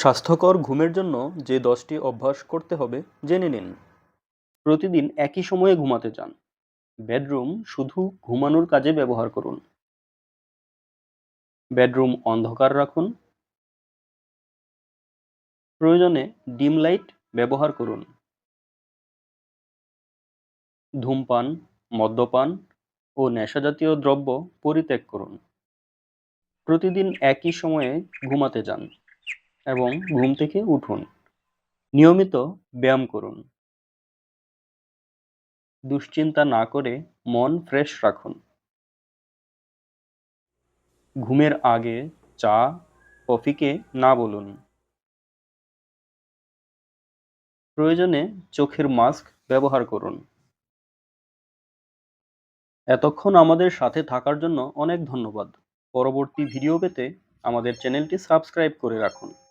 স্বাস্থ্যকর ঘুমের জন্য যে দশটি অভ্যাস করতে হবে, জেনে নিন। প্রতিদিন একই সময়ে ঘুমাতে যান বেডরুম শুধু ঘুমানোর কাজে ব্যবহার করুন। বেডরুম অন্ধকার রাখুন। প্রয়োজনে ডিম লাইট ব্যবহার করুন। ধূমপান, মদ্যপান ও নেশাজাতীয় দ্রব্য পরিত্যাগ করুন। প্রতিদিন একই সময়ে ঘুমাতে যান। এবং ঘুম থেকে উঠুন। নিয়মিত ব্যায়াম করুন। দুশ্চিন্তা না করে মন ফ্রেশ রাখুন। ঘুমের আগে চা, কফিকে না বলুন। প্রয়োজনে চোখের মাস্ক ব্যবহার করুন। এতক্ষণ আমাদের সাথে থাকার জন্য অনেক ধন্যবাদ। পরবর্তী ভিডিও পেতে আমাদের চ্যানেলটি সাবস্ক্রাইব করে রাখুন।